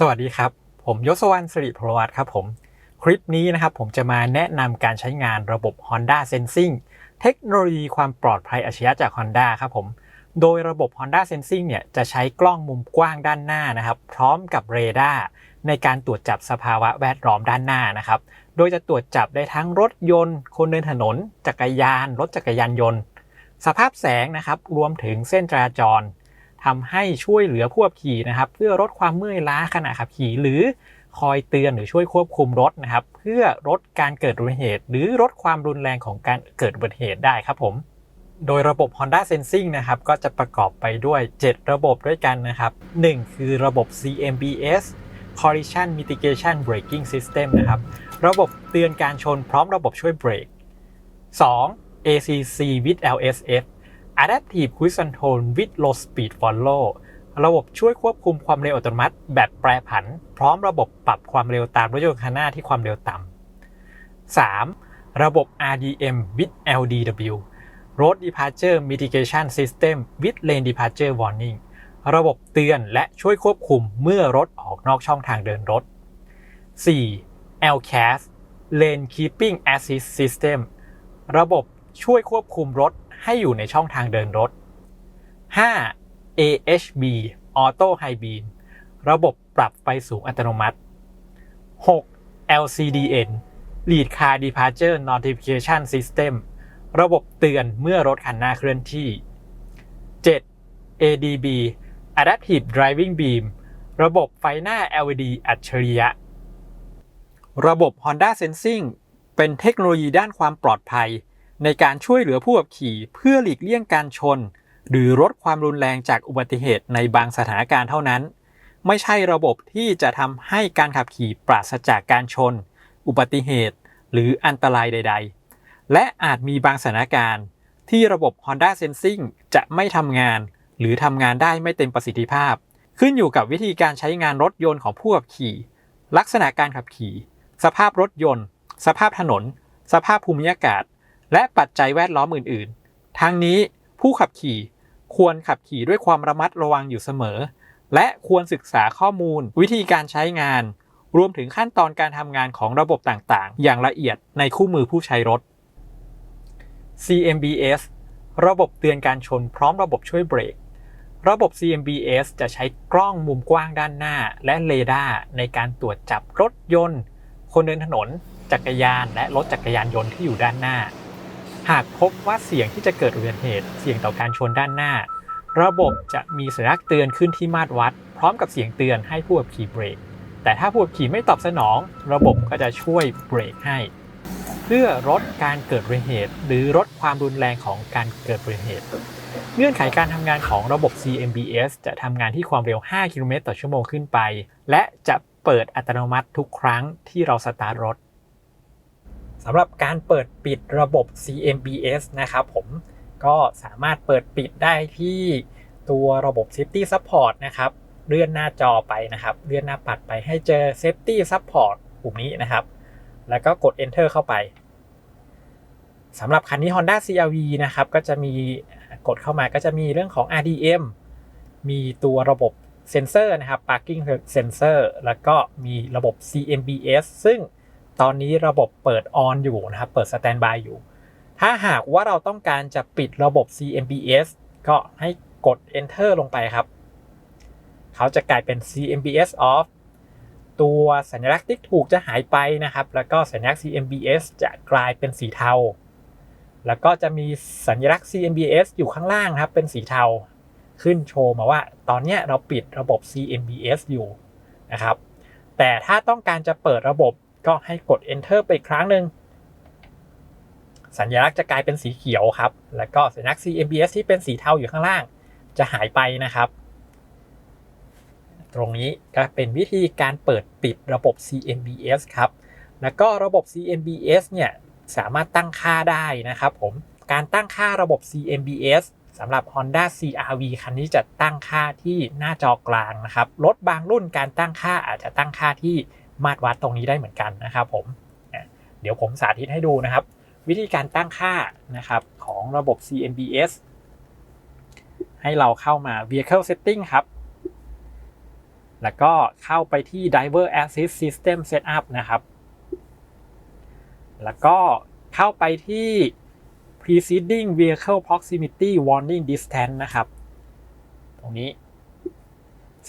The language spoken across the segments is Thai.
สวัสดีครับ ผมยศวรรณสิริพลวัตครับผม คลิปนี้นะครับผมจะมาแนะนำการใช้งานระบบ Honda Sensing เทคโนโลยีความปลอดภัยอัจฉริยะจาก Honda ครับผม โดยระบบ Honda Sensing เนี่ยจะใช้กล้องมุมกว้างด้านหน้านะครับ พร้อมกับเรดาร์ในการตรวจจับสภาวะแวดล้อมด้านหน้านะครับ โดยจะตรวจจับได้ทั้งรถยนต์ คนเดินถนน จักรยาน รถจักรยานยนต์ สภาพแสงนะครับ รวมถึงเส้นจราจร ทำให้ช่วยเหลือผู้ขับขี่นะครับ เพื่อลดความเมื่อยล้าขณะขับขี่หรือคอยเตือนหรือช่วยควบคุมรถนะครับ เพื่อลดการเกิดอุบัติเหตุ หรือลดความรุนแรงของการเกิดอุบัติเหตุได้ครับผมโดยระบบ Honda Sensing นะครับก็จะประกอบไปด้วย 7 ระบบด้วยกันนะครับ 1 คือระบบ CMBS Collision Mitigation Braking System นะครับ ระบบเตือนการชนพร้อมระบบช่วยเบรก 2. ACC with LSF Adaptive Cruise Control with Low Speed Follow ระบบช่วยควบคุมความเร็วอัตโนมัติ แบบแปรผัน พร้อมระบบปรับความเร็วตามรถยนต์คันหน้าที่ความเร็วต่ำ 3. ระบบ RDM with LDW Road Departure Mitigation System with Lane Departure Warning ระบบเตือนและช่วยควบคุมเมื่อรถออกนอกช่องทางเดินรถ 4. LCAS Lane Keeping Assist System ระบบช่วยควบคุมรถ ให้อยู่ในช่องทางเดินรถ 5. AHB Auto High Beam ระบบปรับไฟสูงอัตโนมัติ 6. LCDN Lead Car Departure Notification System ระบบเตือนเมื่อรถคันหน้าเคลื่อนที่ 7. ADB Adaptive Driving Beam ระบบไฟหน้า LED อัจฉริยะ ระบบ Honda Sensing เป็นเทคโนโลยีด้านความปลอดภัย ในการช่วยเหลือผู้ขับขี่เพื่อหลีกเลี่ยงการชน หรือลดความรุนแรงจากอุบัติเหตุในบางสถานการณ์เท่านั้น ไม่ใช่ระบบที่จะทำให้การขับขี่ปราศจากการชน อุบัติเหตุ หรืออันตรายใด ๆ และอาจมีบางสถานการณ์ ที่ระบบ Honda Sensing จะไม่ทำงาน หรือทำงานได้ไม่เต็มประสิทธิภาพ ขึ้นอยู่กับวิธีการใช้งานรถยนต์ของผู้ขับขี่ ลักษณะการขับขี่ สภาพรถยนต์ สภาพถนน สภาพภูมิอากาศ และปัจจัยแวดล้อมอื่น ๆ ทั้งนี้ผู้ขับขี่ควรขับขี่ด้วยความระมัดระวังอยู่เสมอ และควรศึกษาข้อมูล วิธีการใช้งาน รวมถึงขั้นตอนการทำงานของระบบต่างๆ อย่างละเอียดในคู่มือผู้ใช้รถ CMBS ระบบเตือนการชนพร้อมระบบช่วยเบรก ระบบ CMBS จะใช้กล้องมุมกว้างด้านหน้า และเรดาร์ในการตรวจจับรถยนต์ คนเดินถนน จักรยาน และรถจักรยานยนต์ที่อยู่ด้านหน้า หากพบว่าเสี่ยงที่จะเกิดอุบัติเหตุ เสี่ยงต่อการชนด้านหน้า ระบบจะมีสัญลักษณ์เตือนขึ้นที่มาตรวัด พร้อมกับเสียงเตือนให้ผู้ขับขี่เบรก แต่ถ้าผู้ขับขี่ไม่ตอบสนอง ระบบก็จะช่วยเบรกให้ เพื่อลดการเกิดอุบัติเหตุ หรือลดความรุนแรงของการเกิดอุบัติเหตุ เงื่อนไขการทำงานของระบบ CMBS จะทำงานที่ความเร็ว 5 กิโลเมตรต่อชั่วโมงขึ้นไป และจะเปิดอัตโนมัติทุกครั้งที่เราสตาร์ทรถ สำหรับการเปิดปิดระบบ CMBS นะครับผมก็สามารถเปิดปิดได้ที่ตัวระบบ Safety Support นะครับเลื่อนหน้าจอไปนะครับ เลื่อนหน้าปัดไปให้เจอ Safety Support ปุ่มนี้นะครับ แล้วก็กด Enter เข้าไปสำหรับคันนี้ Honda CRV นะครับก็จะมีกดเข้ามาก็จะมีเรื่องของ RDM มีตัวระบบเซนเซอร์นะครับ Parking Sensor แล้วก็มีระบบ CMBS ซึ่ง ตอนนี้ระบบเปิดออนอยู่นะครับ เปิด Standby อยู่ ถ้าหากว่าเราต้องการจะปิดระบบ CMBS ก็ให้กด Enter ลงไปครับ เขาจะกลายเป็น CMBS off ตัวสัญลักษณ์ติ๊กถูกจะหายไปนะครับ แล้วก็สัญลักษณ์ CMBS จะกลายเป็นสีเทา แล้วก็จะมีสัญลักษณ์ CMBS อยู่ข้างล่างครับ เป็นสีเทา ขึ้นโชว์มาว่า ตอนนี้เราปิดระบบ CMBS อยู่นะครับ แต่ถ้าต้องการจะเปิดระบบ ก็ให้กด Enter ไปอีกครั้งหนึ่งสัญลักษณ์จะกลายเป็นสีเขียวครับ แล้วก็สัญลักษณ์ CMBS ที่เป็นสีเทาอยู่ข้างล่าง จะหายไปนะครับ ตรงนี้ก็เป็นวิธีการเปิดปิดระบบ CMBS ครับ แล้วก็ระบบ CMBS เนี่ยสามารถตั้งค่าได้นะครับผม การตั้งค่าระบบ CMBS สำหรับ Honda CRV คันนี้จะตั้งค่าที่หน้าจอกลางนะครับ รถบางรุ่นการตั้งค่าอาจจะตั้งค่าที่ มาตรวัดตรงนี้ได้เหมือนกันนะครับผมเดี๋ยวผมสาธิตให้ดูนะครับ วิธีการตั้งค่านะครับของระบบ CMBS ให้เราเข้ามา Vehicle Setting ครับ แล้วก็เข้าไปที่ Driver Assist System Setup นะครับ แล้วก็เข้าไปที่ Preceding Vehicle Proximity Warning Distance นะครับ ตรงนี้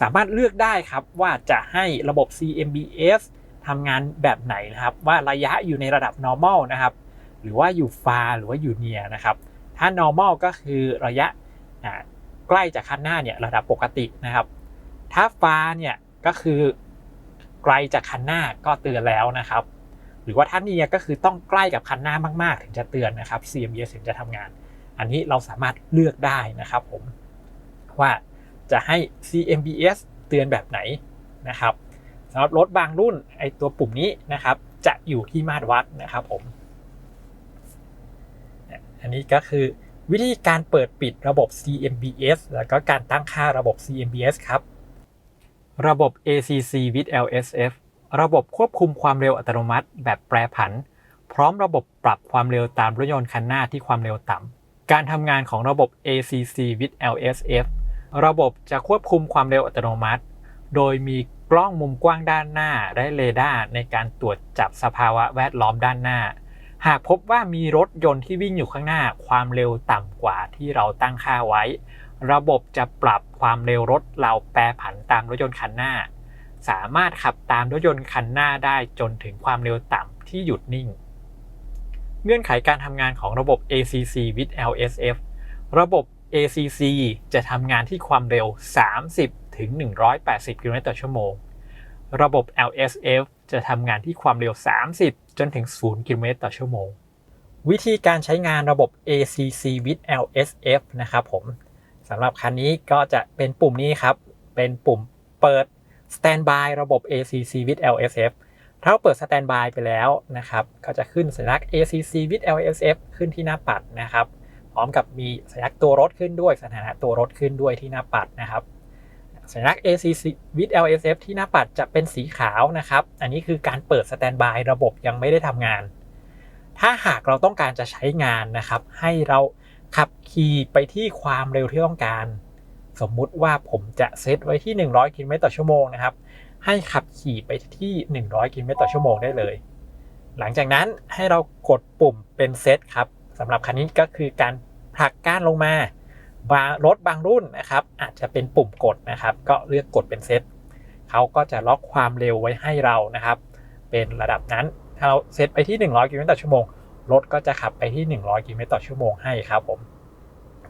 สามารถเลือกได้ครับว่าจะให้ระบบ CMBS ทำงานแบบไหนนะครับ ว่าระยะอยู่ในระดับ normal นะครับ หรือว่าอยู่ far หรือว่าอยู่ near นะครับ ถ้า normal ก็คือระยะใกล้จากคันหน้าเนี่ยระดับปกตินะครับ ถ้า far เนี่ยก็คือไกลจากคันหน้าก็เตือนแล้วนะครับ หรือว่าถ้า near ก็คือต้องใกล้กับคันหน้ามาก ๆ ถึงจะเตือนนะครับ CMBS ถึงจะทำงาน อันนี้เราสามารถเลือกได้นะครับผมว่า จะให้ CMBS เตือนแบบไหนนะครับสำหรับรถบางรุ่นไอตัวปุ่มนี้นะครับ จะอยู่ที่มาตรวัดนะครับผม อันนี้ก็คือวิธีการเปิดปิดระบบ CMBS แล้วก็การตั้งค่าระบบ CMBS ครับ ระบบ ACC with LSF ระบบควบคุมความเร็วอัตโนมัติ แบบแปรผัน พร้อมระบบปรับความเร็วตามรถยนต์คันหน้าที่ความเร็วต่ำการทำงานของระบบ ACC with LSF ระบบจะควบคุมความเร็วอัตโนมัติ โดยมีกล้องมุมกว้างด้านหน้าและเรดาร์ในการตรวจจับสภาวะแวดล้อมด้านหน้า หากพบว่ามีรถยนต์ที่วิ่งอยู่ข้างหน้า ความเร็วต่ำกว่าที่เราตั้งค่าไว้ ระบบจะปรับความเร็วรถเราแปรผันตามรถยนต์คันหน้า สามารถขับตามรถยนต์คันหน้าได้จนถึงความเร็วต่ำที่หยุดนิ่ง เงื่อนไขการทำงานของระบบ ACC with LSF ระบบ ACC จะทำงานที่ความเร็ว 30 ถึง 180 กิโลเมตรต่อชั่วโมง ระบบ LSF จะทำงานที่ความเร็ว 30 จนถึง 0 กิโลเมตรต่อชั่วโมง วิธีการใช้งานระบบ ACC with LSF นะครับผมสำหรับคันนี้ก็จะเป็นปุ่มนี้ครับ เป็นปุ่มเปิด Standby ระบบ ACC with LSF ถ้าเราเปิด Standby ไปแล้วนะครับ ก็จะขึ้นสัญลักษณ์ ACC with LSF ขึ้นที่หน้าปัดนะครับ ร้อมกับมีสัญลักษณ์ตัวรถขึ้นด้วยสถานะตัวรถขึ้นด้วยที่หน้าปัดนะครับสัญลักษณ์ ACC with LSF ที่หน้าปัดจะเป็นสีขาวนะครับ อันนี้คือการเปิดสแตนบายระบบยังไม่ได้ทำงาน ถ้าหากเราต้องการจะใช้งานนะครับ ให้เราขับขี่ไปที่ความเร็วที่ต้องการ สมมุติว่าผมจะเซตไว้ที่ 100กิโลเมตรต่อชั่วโมงนะครับ ให้ขับขี่ไปที่ 100กิโลเมตรต่อชั่วโมงได้เลย หลังจากนั้นให้เรากดปุ่มเป็นเซตครับสำหรับคันนี้ก็คือการ ผลักก้านลงมาบางรถบางรุ่นนะครับ อาจจะเป็นปุ่มกดนะครับ ก็เลือกกดเป็นเซตเขาก็จะล็อกความเร็วไว้ให้เรานะครับ เป็นระดับนั้นถ้าเราเซตไปที่ 100กิโลเมตรต่อชั่วโมงรถก็จะขับไปที่ 100กิโลเมตรต่อชั่วโมงให้ครับผม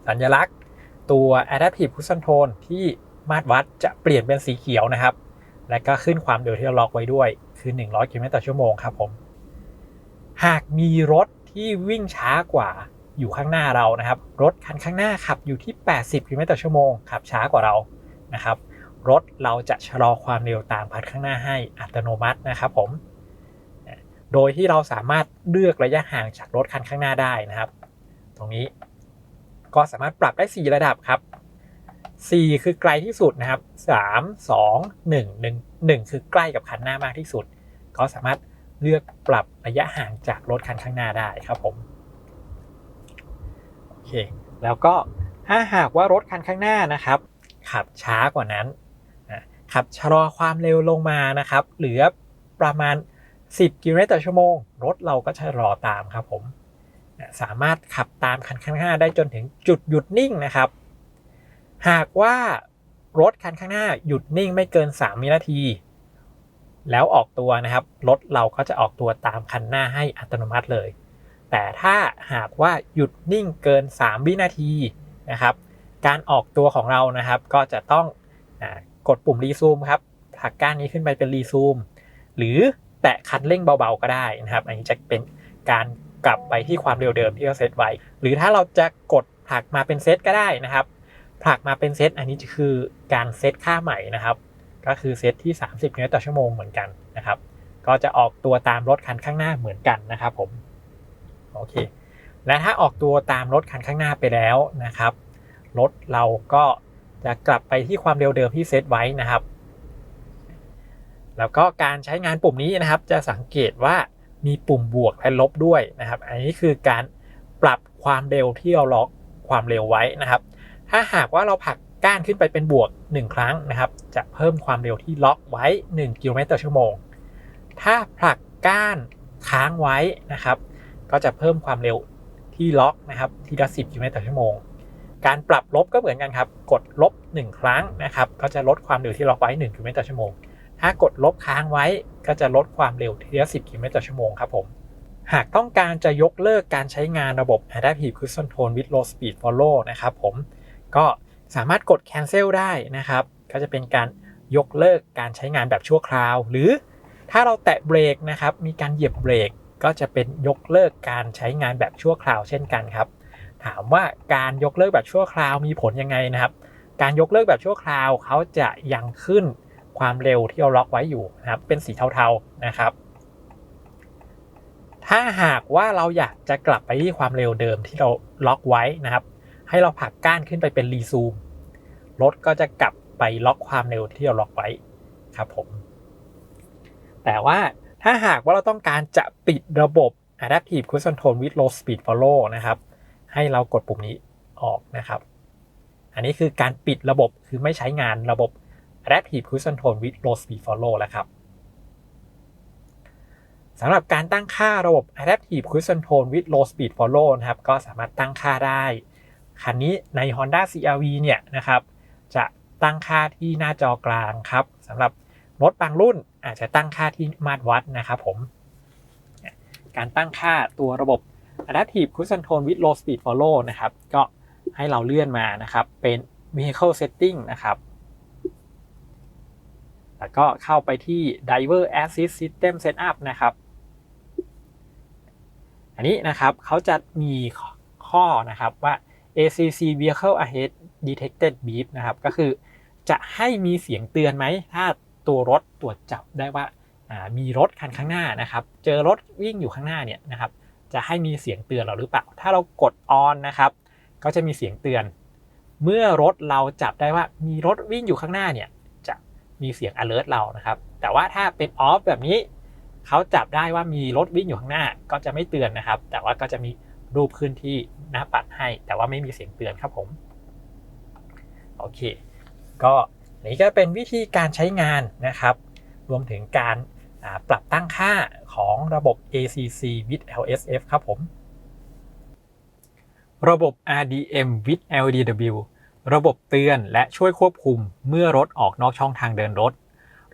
สัญลักษณ์ตัว Adaptive Cruise Control ที่มาตรวัดจะเปลี่ยนเป็นสีเขียวนะครับ และก็ขึ้นความเร็วที่เราล็อกไว้ด้วย คือ 100กิโลเมตรต่อชั่วโมงครับผม หากมีรถที่วิ่งช้ากว่า อยู่ข้างหน้าเรานะครับ รถคันข้างหน้าขับอยู่ที่ 80กิโลเมตรต่อชั่วโมงขับช้ากว่าเรานะครับ รถเราจะชะลอความเร็วตามพัดข้างหน้าให้อัตโนมัตินะครับผม โดยที่เราสามารถเลือกระยะห่างจากรถคันข้างหน้าได้นะครับ ตรงนี้ก็สามารถปรับได้ 4 ระดับครับ 4 คือไกลที่สุดนะครับ 3 2 1 1 1 คือใกล้กับคันหน้ามากที่สุด ก็สามารถเลือกปรับระยะห่างจากรถคันข้างหน้าได้ครับผม เค แล้วก็ถ้าหากว่ารถคันข้างหน้านะครับ ขับช้ากว่านั้นขับชะลอความเร็วลงมานะครับ เหลือประมาณ 10 กิโลเมตรต่อชั่วโมง รถเราก็ชะลอตามครับผม สามารถขับตามคันข้างหน้าได้จนถึงจุดหยุดนิ่งนะครับ หากว่ารถคันข้างหน้าหยุดนิ่งไม่เกิน 3 วินาที แล้วออกตัวนะครับ รถเราก็จะออกตัวตามคันหน้าให้อัตโนมัติเลย แต่ถ้าหากว่าหยุดนิ่งเกิน 3 วินาทีนะครับ การออกตัวของเรานะครับก็จะต้องอกดปุ่มรีซูมครับผลักก้านนี้ขึ้นไปเป็นรีซูมหรือแตะคันเร่งเบาๆก็ได้นะครับ อันนี้จะเป็นการกลับไปที่ความเร็วเดิมที่เราเซตไว้ หรือถ้าเราจะกดผลักมาเป็นเซตก็ได้นะครับ ผลักมาเป็นเซตอันนี้คือการเซตค่าใหม่นะครับ ก็คือเซตที่ 30กิโลเมตรต่อชั่วโมงเหมือนกันนะครับ ก็จะออกตัวตามรถคันข้างหน้าเหมือนกันนะครับผม โอเค และถ้าออกตัวตามรถคันข้างหน้าไปแล้วนะครับ รถเราก็จะกลับไปที่ความเร็วเดิมที่เซตไว้นะครับ แล้วก็การใช้งานปุ่มนี้นะครับ จะสังเกตว่ามีปุ่มบวกและลบด้วยนะครับ อันนี้คือการปรับความเร็วที่เราล็อกความเร็วไว้นะครับ ถ้าหากว่าเราผลักก้านขึ้นไปเป็นบวก 1 ครั้งนะครับ จะเพิ่มความเร็วที่ล็อกไว้1กิโลเมตรต่อชั่วโมง ถ้าผลักก้านค้างไว้นะครับ ก็จะเพิ่มความเร็วที่ล็อกนะครับทีละ10กิโลเมตรต่อชั่วโมง การปรับลบก็เหมือนกันครับ กดลบ 1 ครั้งนะครับ ก็จะลดความเร็วที่ล็อกไว้1กิโลเมตรต่อชั่วโมง ถ้ากดลบค้างไว้ก็จะลดความเร็วทีละ10กิโลเมตรต่อชั่วโมงครับผมหากต้องการจะยกเลิกการใช้งานระบบ Adaptive Cruise Control with Low Speed Follow นะครับผมก็สามารถกด cancel ได้นะครับ ก็จะเป็นการยกเลิกการใช้งานแบบชั่วคราว หรือถ้าเราแตะเบรกนะครับ มีการเหยียบเบรก ก็จะเป็นยกเลิกการใช้งานแบบชั่วคราวเช่นกันครับ ถามว่าการยกเลิกแบบชั่วคราวมีผลยังไงนะครับ การยกเลิกแบบชั่วคราวเขาจะยังขึ้นความเร็วที่เราล็อกไว้อยู่นะครับเป็นสีเทาๆนะครับ ถ้าหากว่าเราอยากจะกลับไปที่ความเร็วเดิมที่เราล็อกไว้นะครับ ให้เราผลักก้านขึ้นไปเป็นรีซูมรถก็จะกลับไปล็อกความเร็วที่เราล็อกไว้ครับผมแต่ว่า ถ้าหากว่าเราต้องการจะปิดระบบ Adaptive Cruise Control with Low Speed Follow นะครับ ให้เรากดปุ่มนี้ออกนะครับ อันนี้คือการปิดระบบคือไม่ใช้งานระบบ Adaptive Cruise Control with Low Speed Follow แล้วครับสำหรับการตั้งค่าระบบ Adaptive Cruise Control with Low Speed Follow นะครับ ก็สามารถตั้งค่าได้ คันนี้ใน Honda CRV เนี่ยนะครับ จะตั้งค่าที่หน้าจอกลางครับสำหรับรถบางรุ่น อาจจะตั้งค่าที่มาตรวัดนะครับผมการตั้งค่าตัวระบบ Adaptive Cruise Control with Low Speed Follow นะครับก็ให้เราเลื่อนมานะครับเป็น Vehicle Setting นะครับแล้วก็เข้าไปที่ Driver Assist System Setup นะครับ อันนี้นะครับเขาจะมีข้อนะครับว่า ACC Vehicle Ahead Detected Beep นะครับ ก็คือจะให้มีเสียงเตือนไหม ถ้า ตัวรถตรวจจับได้ว่ามีรถคันข้างหน้านะครับ เจอรถวิ่งอยู่ข้างหน้าเนี่ยนะครับ จะให้มีเสียงเตือนเราหรือเปล่า ถ้าเรากด on นนะครับ ก็จะมีเสียงเตือน เมื่อรถเราจับได้ว่ามีรถวิ่งอยู่ข้างหน้าเนี่ยจะมีเสียง alert เรานะครับ แต่ว่าถ้าเป็น off แบบนี้เขาจับได้ว่ามีรถวิ่งอยู่ข้างหน้าก็จะไม่เตือนนะครับ แต่ว่าก็จะมีรูปขึ้นที่หน้าปัดให้ แต่ว่าไม่มีเสียงเตือนครับผม โอเค ก็ นี่ก็เป็นวิธีการใช้งานนะครับ รวมถึงการปรับตั้งค่าของระบบ ACC with LSF ครับผม ระบบ RDM with LDW ระบบเตือนและช่วยควบคุมเมื่อรถออกนอกช่องทางเดินรถ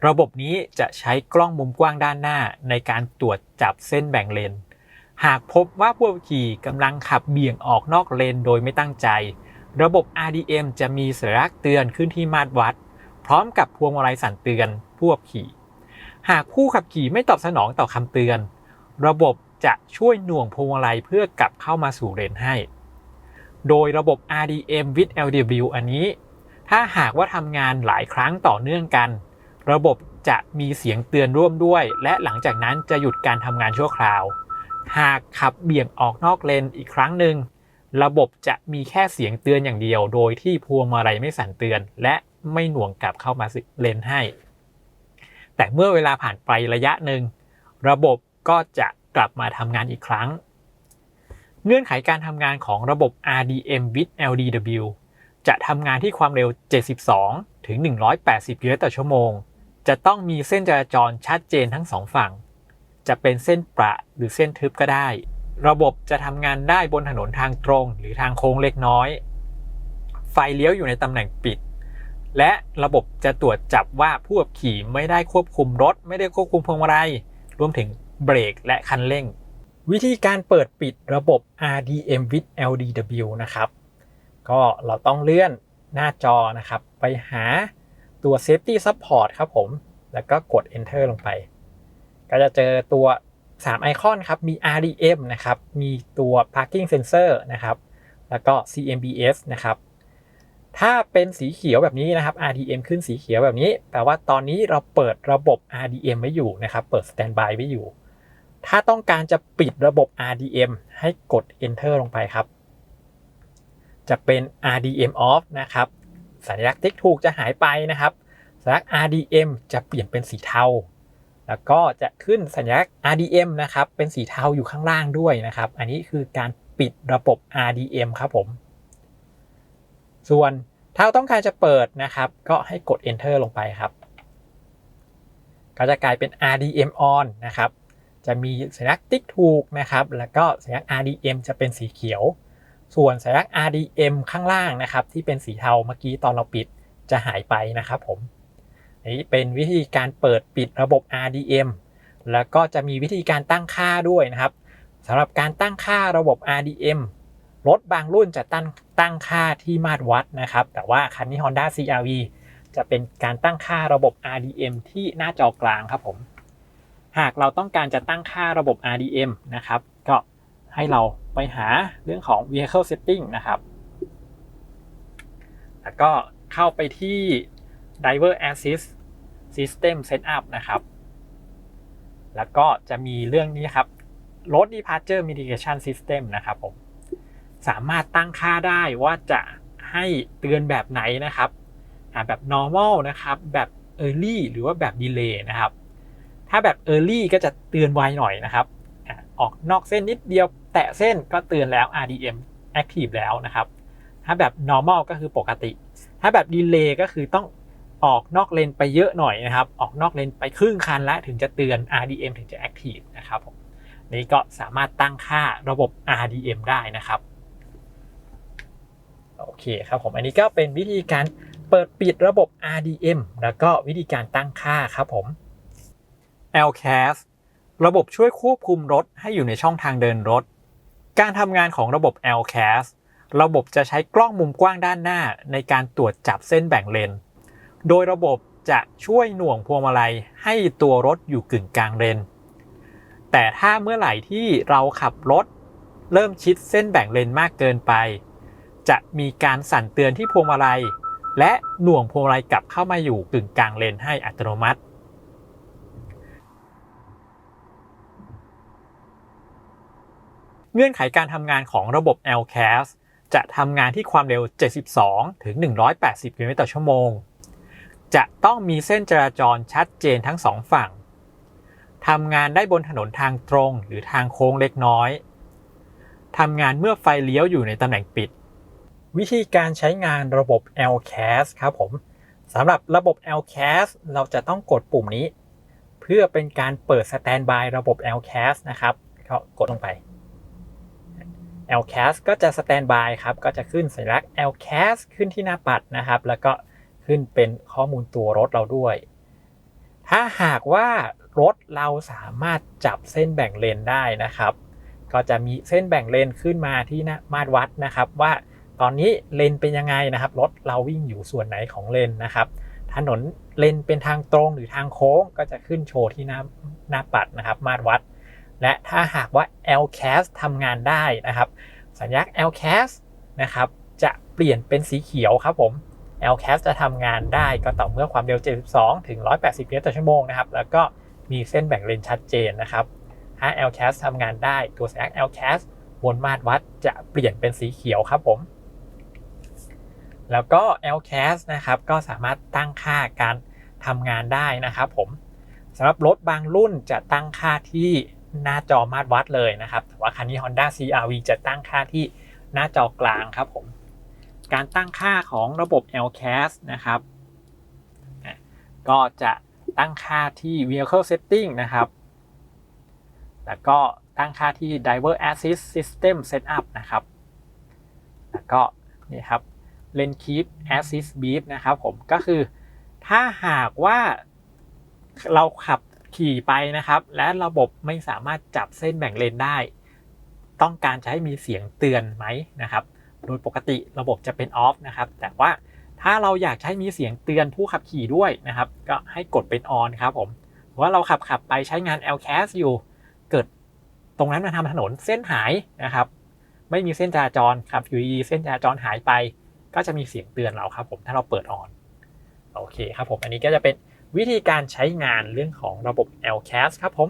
ระบบนี้จะใช้กล้องมุมกว้างด้านหน้าในการตรวจจับเส้นแบ่งเลน หากพบว่าผู้ขับขี่กำลังขับเบี่ยงออกนอกเลนโดยไม่ตั้งใจ ระบบ RDM จะมีสัญลักษณ์เตือนขึ้นที่มาตรวัด พร้อมกับพวงมาลัยสั่นเตือนผู้ขับขี่ หากผู้ขับขี่ไม่ตอบสนองต่อคำเตือน ระบบจะช่วยหน่วงพวงมาลัยเพื่อกลับเข้ามาสู่เลนให้ โดยระบบ RDM with LDW อันนี้ ถ้าหากว่าทำงานหลายครั้งต่อเนื่องกัน ระบบจะมีเสียงเตือนร่วมด้วย และหลังจากนั้นจะหยุดการทำงานชั่วคราว หากขับเบี่ยงออกนอกเลนอีกครั้งหนึ่งระบบจะมีแค่เสียงเตือนอย่างเดียว โดยที่พวงมาลัยไม่สั่นเตือน และ ไม่หน่วงกลับเข้ามาเลนให้ แต่เมื่อเวลาผ่านไประยะหนึ่ง ระบบก็จะกลับมาทำงานอีกครั้ง เงื่อนไขการทำงานของระบบ RDM with LDW จะทำงานที่ความเร็ว 72 ถึง 180กิโลเมตรต่อชั่วโมง จะต้องมีเส้นจราจรชัดเจนทั้งสองฝั่ง จะเป็นเส้นประหรือเส้นทึบก็ได้ ระบบจะทำงานได้บนถนนทางตรงหรือทางโค้งเล็กน้อย ไฟเลี้ยวอยู่ในตำแหน่งปิด และระบบจะตรวจจับว่าผู้ขับขี่ไม่ได้ควบคุมรถ ไม่ได้ควบคุมพวงมาลัยรวมถึงเบรกและคันเร่ง วิธีการเปิดปิดระบบ RDM with LDW นะครับ ก็เราต้องเลื่อนหน้าจอนะครับ ไปหาตัว Safety Support ครับผม แล้วก็กด Enter ลงไป ก็จะเจอตัว 3 ไอคอนครับ มี RDM นะครับ มีตัว Parking Sensor นะครับ แล้วก็ CMBS นะครับ ถ้าเป็นสีเขียวแบบนี้นะครับ RDM ขึ้นสีเขียวแบบนี้ แปลว่าตอนนี้เราเปิดระบบ RDM ไว้อยู่นะครับ เปิด Standby ไว้อยู่ ถ้าต้องการจะปิดระบบ RDM ให้กด Enter ลงไปครับ จะเป็น RDM off นะครับ สัญลักษณ์ติ๊กถูกจะหายไปนะครับ สัญลักษณ์ RDM จะเปลี่ยนเป็นสีเทา แล้วก็จะขึ้นสัญลักษณ์ RDM นะครับ เป็นสีเทาอยู่ข้างล่างด้วยนะครับ อันนี้คือการปิดระบบ RDM ครับผม ส่วนถ้าเราต้องการจะเปิดนะครับ ก็ให้กด enter ลงไปครับ ก็จะกลายเป็น RDM on นะครับ จะมีสัญลักษณ์ติ๊กถูกนะครับ แล้วก็สัญลักษณ์ RDM จะเป็นสีเขียว ส่วนสัญลักษณ์ RDM ข้างล่างนะครับ ที่เป็นสีเทาเมื่อกี้ตอนเราปิดจะหายไปนะครับผมนี่เป็นวิธีการเปิดปิดระบบ RDM แล้วก็จะมีวิธีการตั้งค่าด้วยนะครับสำหรับการตั้งค่าระบบ RDM รถบางรุ่นจะตั้งตั้งค่าที่มาตรวัดนะครับ แต่ว่าคันนี้ Honda CRV จะเป็นการตั้งค่าระบบ RDM ที่หน้าจอกลางครับผม หากเราต้องการจะตั้งค่าระบบ RDM นะครับ ก็ให้เราไปหาเรื่องของ vehicle setting นะครับ แล้วก็เข้าไปที่ driver assist system setup นะครับ แล้วก็จะมีเรื่องนี้ครับ road departure mitigation system นะครับผม สามารถตั้งค่าได้ว่าจะให้เตือนแบบไหนนะครับแบบ normal นะครับแบบ early หรือว่าแบบ delay นะครับ ถ้าแบบ early ก็จะเตือนไวหน่อยนะครับออกนอกเส้นนิดเดียวแตะเส้นก็เตือนแล้ว RDM active แล้วนะครับ ถ้าแบบ normal ก็คือปกติ ถ้าแบบ delay ก็คือต้องออกนอกเลนไปเยอะหน่อยนะครับ ออกนอกเลนไปครึ่งคันแล้วถึงจะเตือน RDM ถึงจะ active นะครับผมนี่ก็สามารถตั้งค่าระบบ RDM ได้นะครับ โอเคครับผมอันนี้ก็เป็นวิธีการเปิดปิดระบบ RDM แล้วก็วิธีการตั้งค่าครับผม LCAS ระบบช่วยควบคุมรถให้อยู่ในช่องทางเดินรถ การทำงานของระบบ LCAS ระบบจะใช้กล้องมุมกว้างด้านหน้าในการตรวจจับเส้นแบ่งเลน โดยระบบจะช่วยหน่วงพวงมาลัยให้ตัวรถอยู่กึ่งกลางเลน แต่ถ้าเมื่อไหร่ที่เราขับรถ เริ่มชิดเส้นแบ่งเลนมากเกินไป จะมีการสั่นเตือนที่พวงมาลัย และหน่วงพวงมาลัยกลับเข้ามาอยู่กึ่งกลางเลนให้อัตโนมัติ เงื่อนไขการทำงานของระบบ LCAS จะทำงานที่ความเร็ว 72 ถึง 180กิโลเมตรต่อชั่วโมง จะต้องมีเส้นจราจรชัดเจนทั้งสองฝั่งทำงานได้บนถนนทางตรงหรือทางโค้งเล็กน้อย ทำงานเมื่อไฟเลี้ยวอยู่ในตำแหน่งปิด วิธีการใช้งานระบบ LCAS ครับผมสำหรับระบบ LCAS เราจะต้องกดปุ่มนี้ เพื่อเป็นการเปิดสแตนบายระบบ LCAS นะครับก็กดลงไป LCAS ก็จะสแตนบายครับ ก็จะขึ้นสัญลักษณ์ LCAS ขึ้นที่หน้าปัดนะครับ แล้วก็ขึ้นเป็นข้อมูลตัวรถเราด้วย ถ้าหากว่ารถเราสามารถจับเส้นแบ่งเลนได้นะครับ ก็จะมีเส้นแบ่งเลนขึ้นมาที่หน้ามาตรวัดนะครับว่า ตอนนี้เลนเป็นยังไงนะครับ รถเราวิ่งอยู่ส่วนไหนของเลนนะครับ ถนนเลนเป็นทางตรงหรือทางโค้งก็จะขึ้นโชว์ที่หน้าหน้าปัดนะครับ มาตรวัด และถ้าหากว่า LCAS ทำงานได้นะครับ สัญลักษณ์ LCAS นะครับจะเปลี่ยนเป็นสีเขียวครับผม LCAS จะทำงานได้ก็ต่อเมื่อความเร็ว 72 ถึง 180 กิโลเมตรต่อชั่วโมงนะครับ แล้วก็มีเส้นแบ่งเลนชัดเจนนะครับถ้า LCAS ทำงานได้ตัวสัญลักษณ์ LCAS บนมาตรวัดจะเปลี่ยนเป็นสีเขียวครับผม แล้วก็ LCAS นะครับก็สามารถตั้งค่าการทำงานได้นะครับผมสำหรับรถบางรุ่นจะตั้งค่าที่หน้าจอมาตรวัดเลยนะครับแต่ว่าคันนี้ Honda CRV จะตั้งค่าที่หน้าจอกลางครับผม การตั้งค่าของระบบ LCAS นะครับ ก็จะตั้งค่าที่ Vehicle Setting นะครับ แล้วก็ตั้งค่าที่ Driver Assist System Setup นะครับ แล้วก็นี่ครับ Lane Keep Assist Beep นะครับผมก็คือถ้าหากว่าเราขับขี่ไปนะครับ และระบบไม่สามารถจับเส้นแบ่งเลนได้ ต้องการจะให้มีเสียงเตือนไหมนะครับ โดยปกติระบบจะเป็นออฟนะครับ แต่ว่าถ้าเราอยากให้มีเสียงเตือนผู้ขับขี่ด้วยนะครับ ก็ให้กดเป็นออนครับผมว่าเราขับขับไปใช้งาน LCAS อยู่ เกิดตรงนั้นมาทำถนนเส้นหายนะครับ ไม่มีเส้นจราจรขับอยู่ดีเส้นจราจรหายไป ก็จะมีเสียงเตือนเราครับผมถ้าเราเปิดออนโอเคครับผมอันนี้ก็จะเป็นวิธีการใช้งานเรื่องของระบบ LCAS ครับผม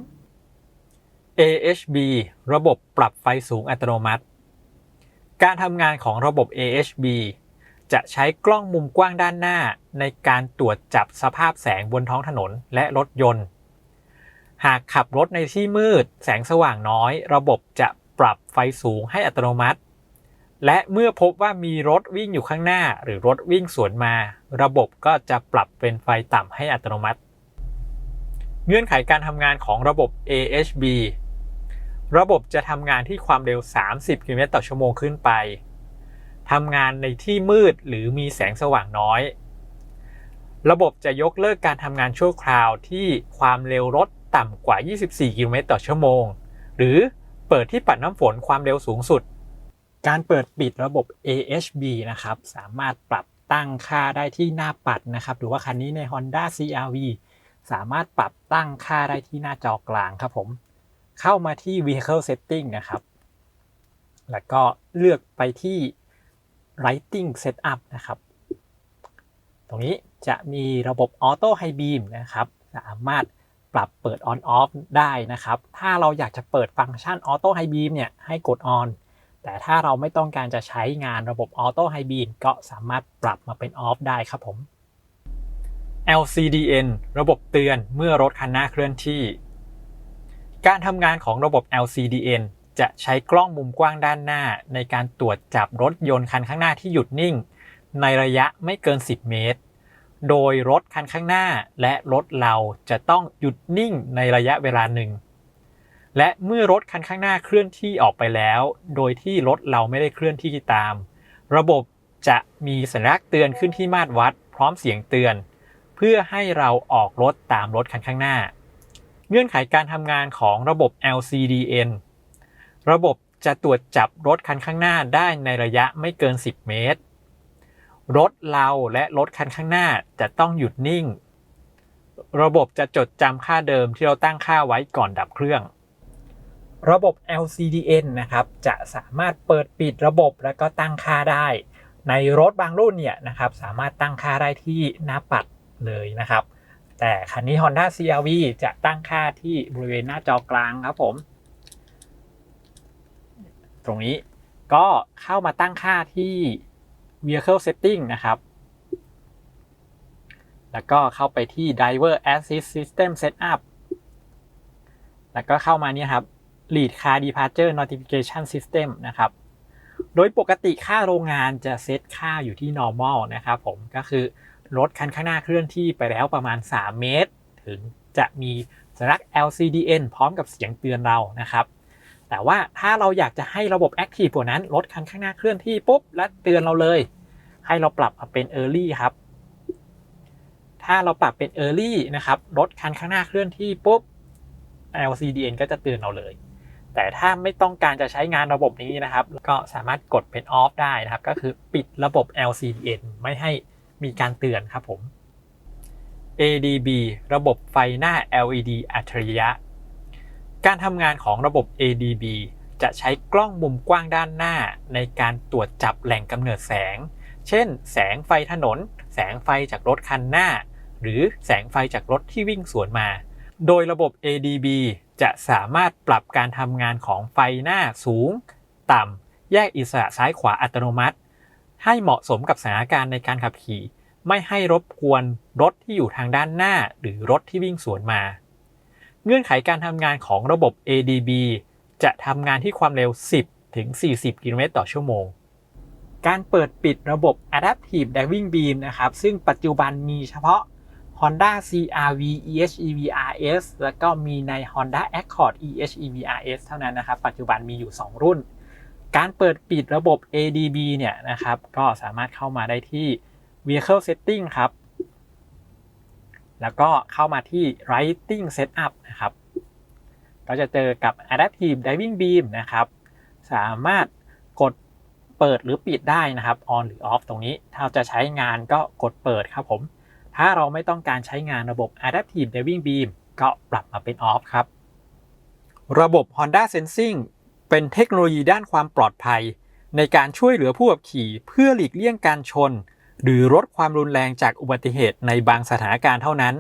AHB ระบบปรับไฟสูงอัตโนมัติ การทำงานของระบบ AHB จะใช้กล้องมุมกว้างด้านหน้า ในการตรวจจับสภาพแสงบนท้องถนนและรถยนต์ หากขับรถในที่มืด แสงสว่างน้อย ระบบจะปรับไฟสูงให้อัตโนมัติ และเมื่อพบว่ามีรถวิ่งอยู่ข้างหน้า หรือรถวิ่งสวนมา ระบบก็จะปรับเป็นไฟต่ำให้อัตโนมัติ เงื่อนไขการทำงานของระบบ AHB ระบบจะทำงานที่ความเร็ว 30กิโลเมตรต่อชั่วโมงขึ้นไปทำงานในที่มืดหรือมีแสงสว่างน้อย ระบบจะยกเลิกการทำงานชั่วคราวที่ความเร็วรถต่ำกว่า 24กิโลเมตรต่อชั่วโมง หรือเปิดที่ปัดน้ำฝนความเร็วสูงสุด การเปิดปิดระบบ AHB นะครับสามารถปรับตั้งค่าได้ที่หน้าปัดนะครับหรือว่าคันนี้ใน Honda CRV สามารถปรับตั้งค่าได้ที่หน้าจอกลางครับผมเข้ามาที่ Vehicle Setting นะครับ แล้วก็เลือกไปที่ Lighting Setup นะครับ ตรงนี้จะมีระบบ Auto High Beam นะครับ สามารถปรับเปิด On Off ได้นะครับ ถ้าเราอยากจะเปิดฟังก์ชัน Auto High Beam เนี่ยให้กด On แต่ถ้าเราไม่ต้องการจะใช้งานระบบ Auto High Beam ก็สามารถปรับมาเป็น Off ได้ครับผม LCDN ระบบเตือนเมื่อรถคันหน้าเคลื่อนที่ การทำงานของระบบ LCDN จะใช้กล้องมุมกว้างด้านหน้า ในการตรวจจับรถยนต์คันข้างหน้าที่หยุดนิ่ง ในระยะไม่เกิน 10 เมตร โดยรถคันข้างหน้าและรถเราจะต้องหยุดนิ่งในระยะเวลาหนึ่ง และเมื่อรถคันข้างหน้าเคลื่อนที่ออกไปแล้ว โดยที่รถเราไม่ได้เคลื่อนที่ตาม ระบบจะมีสัญลักษณ์เตือนขึ้นที่มาตรวัด พร้อมเสียงเตือน เพื่อให้เราออกรถตามรถคันข้างหน้า เงื่อนไขการทำงานของระบบ LCDN ระบบจะตรวจจับรถคันข้างหน้าได้ในระยะไม่เกิน 10 เมตร รถเราและรถคันข้างหน้าจะต้องหยุดนิ่ง ระบบจะจดจำค่าเดิมที่เราตั้งค่าไว้ก่อนดับเครื่อง ระบบ LCDN นะครับจะสามารถเปิดปิดระบบแล้วก็ตั้งค่าได้ ในรถบางรุ่นเนี่ยนะครับสามารถตั้งค่าได้ที่หน้าปัดเลยนะครับ แต่คันนี้ Honda CRV จะตั้งค่าที่บริเวณหน้าจอกลางครับผม ตรงนี้ก็เข้ามาตั้งค่าที่ Vehicle Setting นะครับแล้วก็เข้าไปที่ Driver Assist System Setup แล้วก็เข้ามาเนี่ยครับ Lead Car Departure Notification System นะครับ โดยปกติค่าโรงงานจะเซตค่าอยู่ที่ normal นะครับผมก็คือรถคันข้างหน้าเคลื่อนที่ไปแล้วประมาณ 3 เมตร ถึงจะมีสัญลักษณ์ LCDN พร้อมกับเสียงเตือนเรานะครับ แต่ว่าถ้าเราอยากจะให้ระบบ Active กว่านั้น รถคันข้างหน้าเคลื่อนที่ปุ๊บ และเตือนเราเลย ให้เราปรับมาเป็น Early ครับ ถ้าเราปรับเป็น Early นะครับ รถคันข้างหน้าเคลื่อนที่ปุ๊บ LCDN ก็จะเตือนเราเลย แต่ถ้าไม่ต้องการจะใช้งานระบบนี้นะครับ ก็สามารถกดเป็น Off ได้นะครับ ก็คือปิดระบบ LCDN ไม่ให้มีการเตือนครับผม ADB ระบบไฟหน้า LED อัจฉริยะ การทำงานของระบบ ADB จะใช้กล้องมุมกว้างด้านหน้าในการตรวจจับแหล่งกำเนิดแสง เช่น แสงไฟถนน แสงไฟจากรถคันหน้า หรือแสงไฟจากรถที่วิ่งสวนมา โดยระบบ ADB จะสามารถปรับการทำงานของไฟหน้าสูง ต่ำ แยกอิสระซ้ายขวาอัตโนมัติ ให้เหมาะสมกับสถานการณ์ในการขับขี่ ไม่ให้รบกวนรถที่อยู่ทางด้านหน้า หรือรถที่วิ่งสวนมา เงื่อนไขการทำงานของระบบ ADB จะทำงานที่ความเร็ว 10 ถึง 40 กิโลเมตรต่อชั่วโมง การเปิดปิดระบบ Adaptive Diving Beam นะครับ ซึ่งปัจจุบันมีเฉพาะ Honda CRV EHEV RS แล้วก็มีใน Honda Accord EHEV RS เท่านั้นนะครับ ปัจจุบันมีอยู่ 2 รุ่น การเปิดปิดระบบ ADB เนี่ยนะครับ ก็สามารถเข้ามาได้ที่ Vehicle Setting ครับ แล้วก็เข้ามาที่ Lighting Setup นะครับ ก็จะเจอกับ Adaptive Diving Beam นะครับ สามารถกดเปิดหรือปิดได้นะครับ on หรือ off ตรงนี้ ถ้าจะใช้งานก็กดเปิดครับผม ถ้าเราไม่ต้องการใช้งานระบบ Adaptive Diving Beam ก็ปรับมาเป็น off ครับ ระบบ Honda Sensing เป็นเทคโนโลยีด้านความปลอดภัย ในการช่วยเหลือผู้ขับขี่เพื่อหลีกเลี่ยงการชน หรือลดความรุนแรงจากอุบัติเหตุในบางสถานการณ์เท่านั้น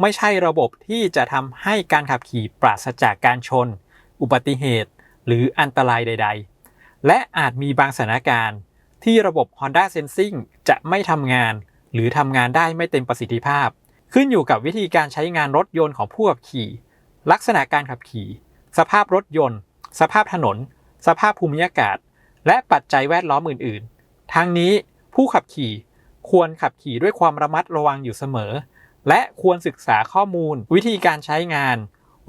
ไม่ใช่ระบบที่จะทำให้การขับขี่ปราศจากการชน อุบัติเหตุ หรืออันตรายใด ๆ และอาจมีบางสถานการณ์ ที่ระบบ Honda Sensing จะไม่ทำงาน หรือทำงานได้ไม่เต็มประสิทธิภาพ ขึ้นอยู่กับวิธีการใช้งานรถยนต์ของผู้ขับขี่ ลักษณะการขับขี่ สภาพรถยนต์ สภาพถนน สภาพภูมิอากาศ และปัจจัยแวดล้อมอื่น ๆ ทั้งนี้ผู้ขับขี่ควรขับขี่ด้วยความระมัดระวังอยู่เสมอ และควรศึกษาข้อมูล วิธีการใช้งาน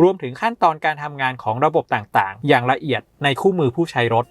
รวมถึงขั้นตอนการทำงานของระบบต่างๆ อย่างละเอียดในคู่มือผู้ใช้รถ